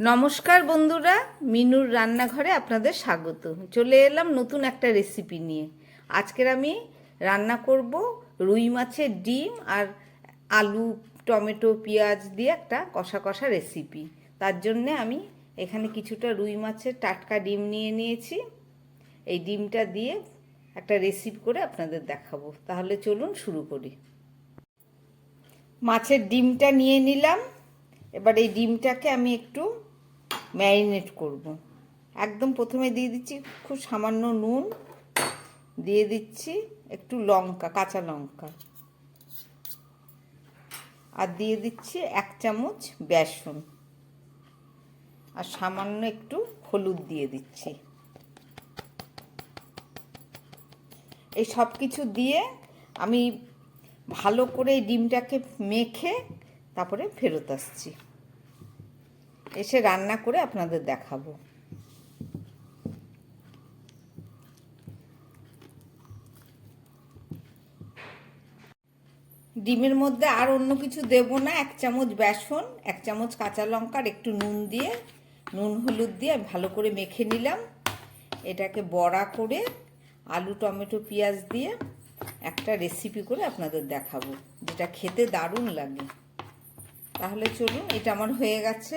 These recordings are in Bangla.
নমস্কার বন্ধুরা, মিনুর রান্নাঘরে আপনাদের স্বাগত। চলে এলাম নতুন একটা রেসিপি নিয়ে। আজকের আমি রান্না করব রুই মাছের ডিম আর আলু, টমেটো, পেঁয়াজ দিয়ে একটা কষা কষা রেসিপি তার জন্যে আমি এখানে কিছুটা রুই মাছের টাটকা ডিম নিয়ে নিয়েছি। এই ডিমটা দিয়ে একটা রেসিপি করে আপনাদের দেখাবো। তাহলে চলুন শুরু করি। মাছের ডিমটা নিয়ে নিলাম। এবার এই ডিমটাকে আমি একটু ম্যারিনেট করব। একদম প্রথমে দিয়ে দিচ্ছি খুব সামান্য নুন, দিয়ে দিচ্ছি একটু লঙ্কা, কাঁচা লঙ্কা। আর দিয়ে দিচ্ছি এক চামচ বেসন। আর সামান্য একটু হলুদ দিয়ে দিচ্ছি। এই সব কিছু দিয়ে আমি ভালো করে ডিমটাকে মেখে তারপরে ফেরত আসছি। এসে রান্না করে আপনাদের দেখাবো। ডিমের মধ্যে আর অন্য কিছু দেব না, এক চামচ বেসন, এক চামচ কাঁচা লঙ্কার, একটু নুন দিয়ে, নুন, হলুদ দিয়ে ভালো করে মেখে নিলাম। এটাকে বড়া করে আলু, টমেটো, পেঁয়াজ দিয়ে একটা রেসিপি করে আপনাদের দেখাবো, যেটা খেতে দারুণ লাগে। তাহলে চলুন, এটা আমার হয়ে গেছে।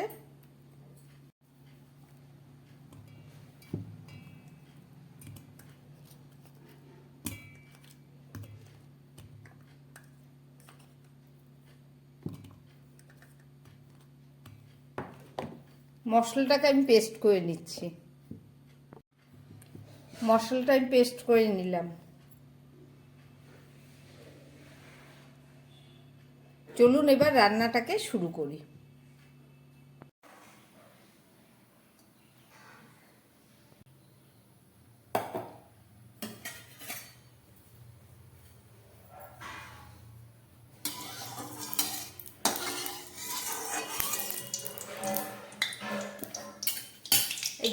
মশলাটাকে আমি পেস্ট করে নিচ্ছি। মশলাটা আমি পেস্ট করে নিলাম। চলুন এবার রান্নাটাকে শুরু করি।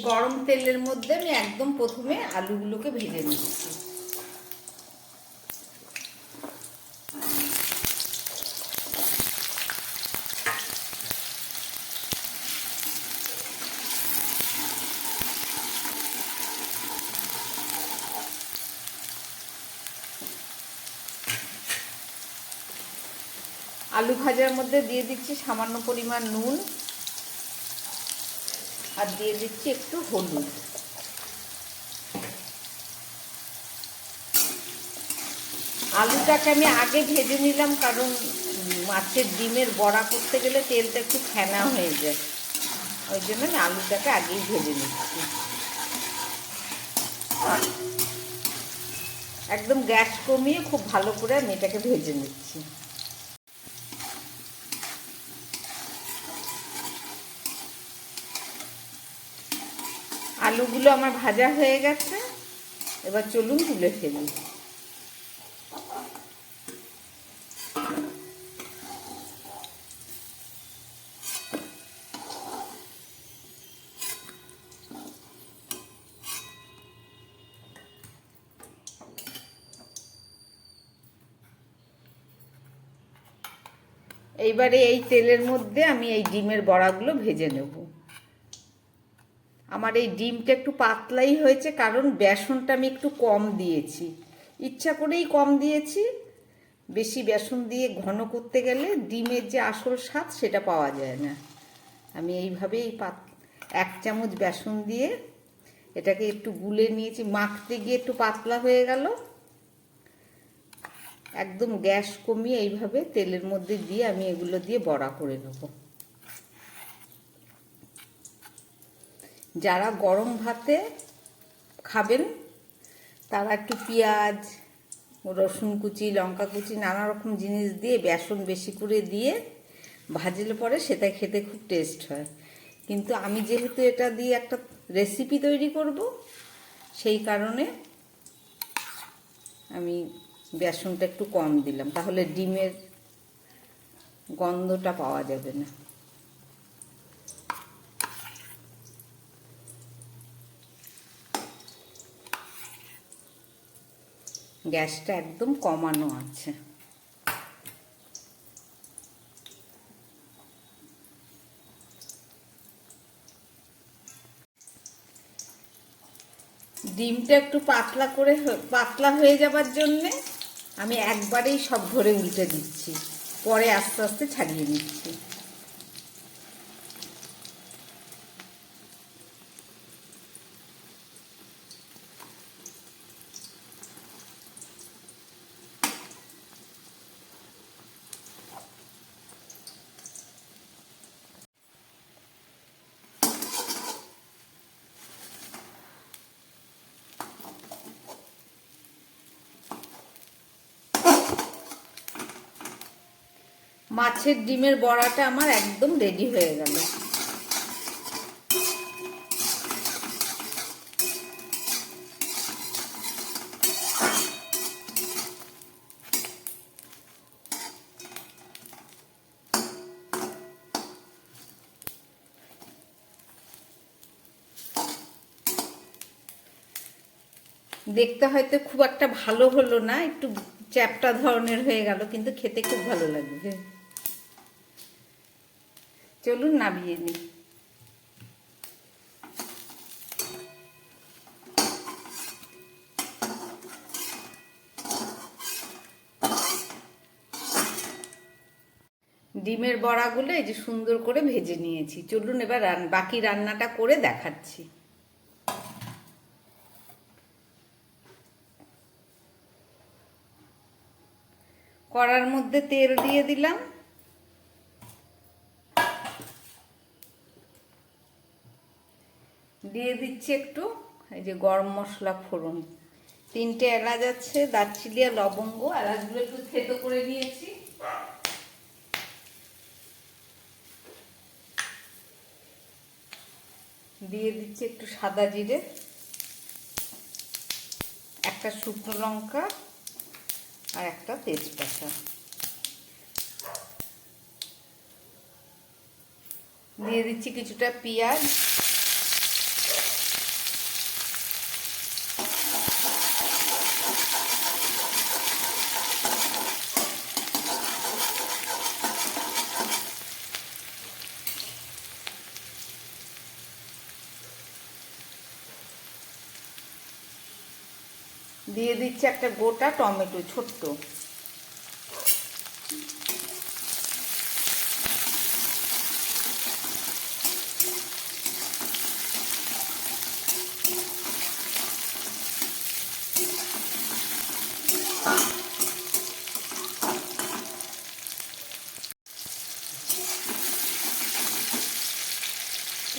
গরম তেলের মধ্যে আমি একদম প্রথমে আলুগুলোকে ভেজে নিচ্ছি। আলু ভাজার মধ্যে দিয়ে দিচ্ছি সামান্য পরিমাণ নুন আর দিয়ে দিচ্ছি একটু হলুদ। আলুটাকে আমি আগে ভেজে নিলাম কারণ মাছের ডিমের বড়া করতে গেলে তেলটা একটু ফেনা হয়ে যায়। ওই জন্য আমি আলুটাকে আগেই ভেজে নিচ্ছি। একদম গ্যাস কমিয়ে খুব ভালো করে আমি এটাকে ভেজে নিচ্ছি। আলুগুলো আমার ভাজা হয়ে গেছে। এবার চলুন তুলে ফেলি। এইবারে এই তেলের মধ্যে আমি এই ডিমের বড়াগুলো ভেজে নেব। আমার এই ডিমটা একটু পাতলাই হয়েছে, কারণ বেসনটা আমি একটু কম দিয়েছি। ইচ্ছা করেই কম দিয়েছি। বেশি বেসন দিয়ে ঘন করতে গেলে ডিমের যে আসল স্বাদ সেটা পাওয়া যায় না। আমি এইভাবেই পাত, এক চামচ বেসন দিয়ে এটাকে একটু গুলে নিয়েছি, মাখতে গিয়ে একটু পাতলা হয়ে গেল। একদম গ্যাস কমিয়ে এইভাবে তেলের মধ্যে দিয়ে আমি এগুলো দিয়ে বড়া করে নেব। যারা গরম ভাতে খাবেন, তারা একটু পেঁয়াজ, রসুন কুচি, লঙ্কা কুচি, নানা রকম জিনিস দিয়ে বেসন বেশি করে দিয়ে ভাজলে পরে সেটা খেতে খুব টেস্ট হয়। কিন্তু আমি যেহেতু এটা দিয়ে একটা রেসিপি তৈরি করব, সেই কারণে আমি বেসনটা একটু কম দিলাম। তাহলে ডিমের গন্ধটা পাওয়া যাবে না। গ্যাসটা একদম কমানো আছে। ডিমটা একটু পাতলা করে পাতলা হয়ে যাবার জন্যে আমি একবারেই সব ধরে উল্টে দিচ্ছি। পরে আস্তে আস্তে ছাড়িয়ে নিচ্ছি। মাছের ডিমের বড়াটা আমার একদম রেডি হয়ে গেল। দেখতে হয়তো খুব একটা ভালো হলো না, একটু চ্যাপটা ধরনের হয়ে গেল, কিন্তু খেতে খুব ভালো লাগবে চলুন নামিয়ে নিই। ডিমের বড়াগুলো এই যে সুন্দর করে ভেজে নিয়েছি। চলুন এবার বাকি রান্নাটা করে দেখাচ্ছি। কড়ার মধ্যে তেল দিয়ে দিলাম। দিয়ে দিচ্ছি একটু, এই যে গরম মশলা ফোড়ন। তিনটে এলাচ আছে, দারচিনি আর লবঙ্গ, এলাচগুলো একটু থেতো করে নিয়েছি। দিয়ে দিচ্ছি একটু সাদা জিরে, একটা শুকনো লঙ্কা আর একটা তেজপাতা। দিয়ে দিচ্ছি কিছুটা পেঁয়াজ দিয়ে দিচ্ছি একটা গোটা টমেটো, ছোট্ট।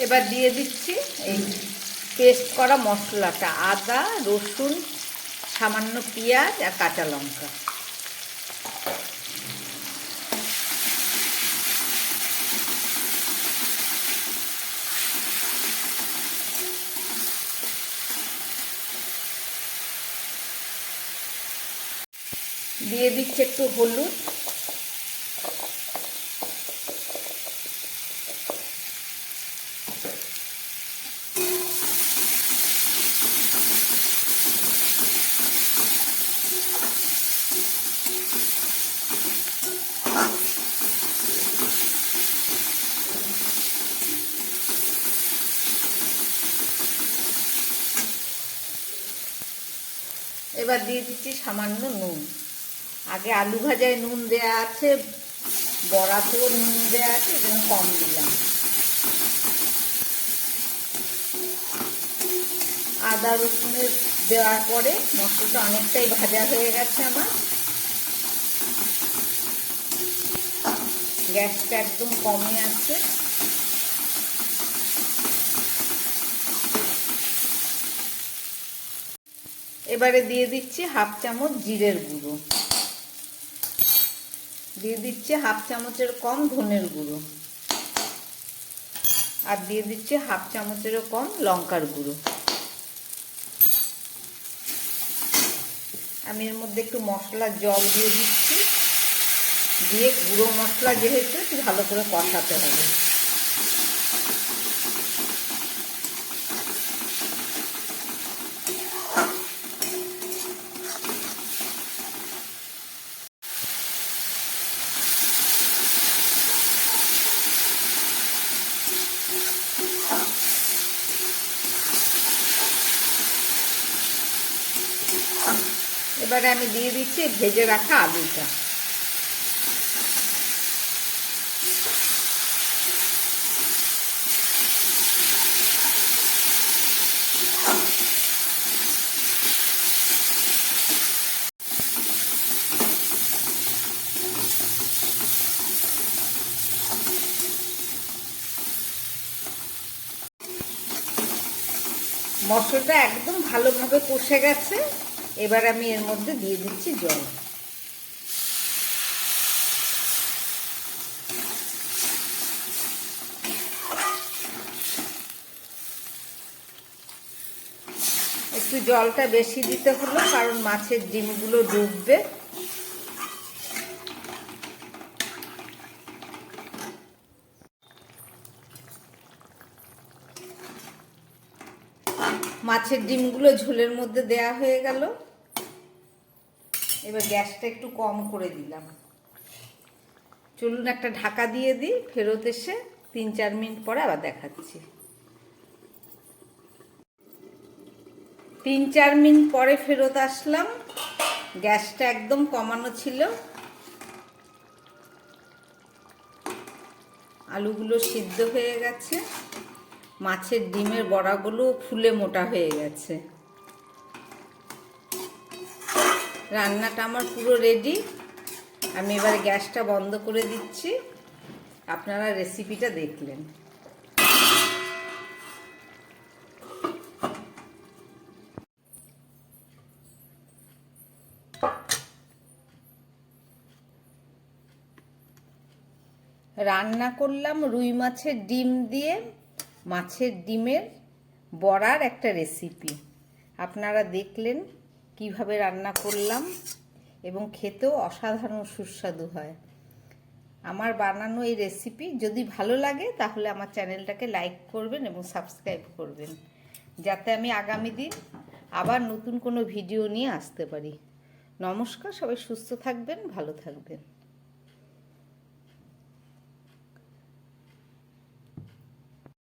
এবার দিয়ে দিচ্ছি এই পেস্ট করা মশলাটা, আদা, রসুন সামান্য পেঁয়াজ আর কাঁচা লঙ্কা। দিয়ে দিচ্ছে একটু হলুদ। এবার দিয়ে দিচ্ছি সামান্য নুন। আগে আলু ভাজায় নুন দেয়া আছে, বড়াতেও নুন দেয়া আছে এই জন্য কম দিলাম। আদা রসুনের দেওয়ার পরে মশলাটা অনেকটাই ভাজা হয়ে গেছে আমার। গ্যাসটা একদম কমে আছে। এবারে দিয়ে দিচ্ছি হাফ চামচ জিরের গুঁড়ো। দিয়ে দিচ্ছি হাফ চামচের কম ধনের গুঁড়ো। আর দিয়ে দিচ্ছি হাফ চামচেরও কম লঙ্কার গুঁড়ো। আমি এর মধ্যে একটু মশলা জল দিয়ে দিচ্ছি। দিয়ে গুঁড়ো মশলা যেহেতু, একটু ভালো করে কষাতে হবে। এবারে আমি দিয়ে দিচ্ছি ভেজে রাখা আলুটা। মশলাটা একদম ভালোভাবে কষে গেছে। এবার আমি এর মধ্যে দিয়ে দিচ্ছি জল। একটু জলটা বেশি দিতে হলো, কারণ মাছের ডিমগুলো ডুববে। মাছের ডিমগুলো ঝোলের মধ্যে দেয়া হয়ে গেল। এবার গ্যাসটা একটু কম করে দিলাম। চলুন একটা ঢাকা দিয়ে দিই, ফেরত এসে তিন চার মিনিট পরে আবার দেখাচ্ছি। তিন চার মিনিট পরে ফেরত আসলাম, গ্যাসটা একদম কমানো ছিল। আলুগুলো সিদ্ধ হয়ে গেছে। মাছের ডিমের বড়াগুলো ফুলে মোটা হয়ে গেছে। রান্নাটা আমার পুরো রেডি আমি এবার গ্যাসটা বন্ধ করে দিচ্ছি। আপনারা রেসিপিটা দেখলেন। রান্না করলাম রুই মাছের ডিম দিয়ে। মাছের ডিমের বড়ার একটা রেসিপি আপনারা দেখলেন কীভাবে রান্না করলাম এবং খেতেও অসাধারণ সুস্বাদু হয়। আমার বানানো এই রেসিপি যদি ভালো লাগে, তাহলে আমার চ্যানেলটাকে লাইক করবেন এবং সাবস্ক্রাইব করবেন। যাতে আমি আগামী দিন আবার নতুন কোনো ভিডিও নিয়ে আসতে পারি। নমস্কার, সবাই সুস্থ থাকবেন, ভালো থাকবেন।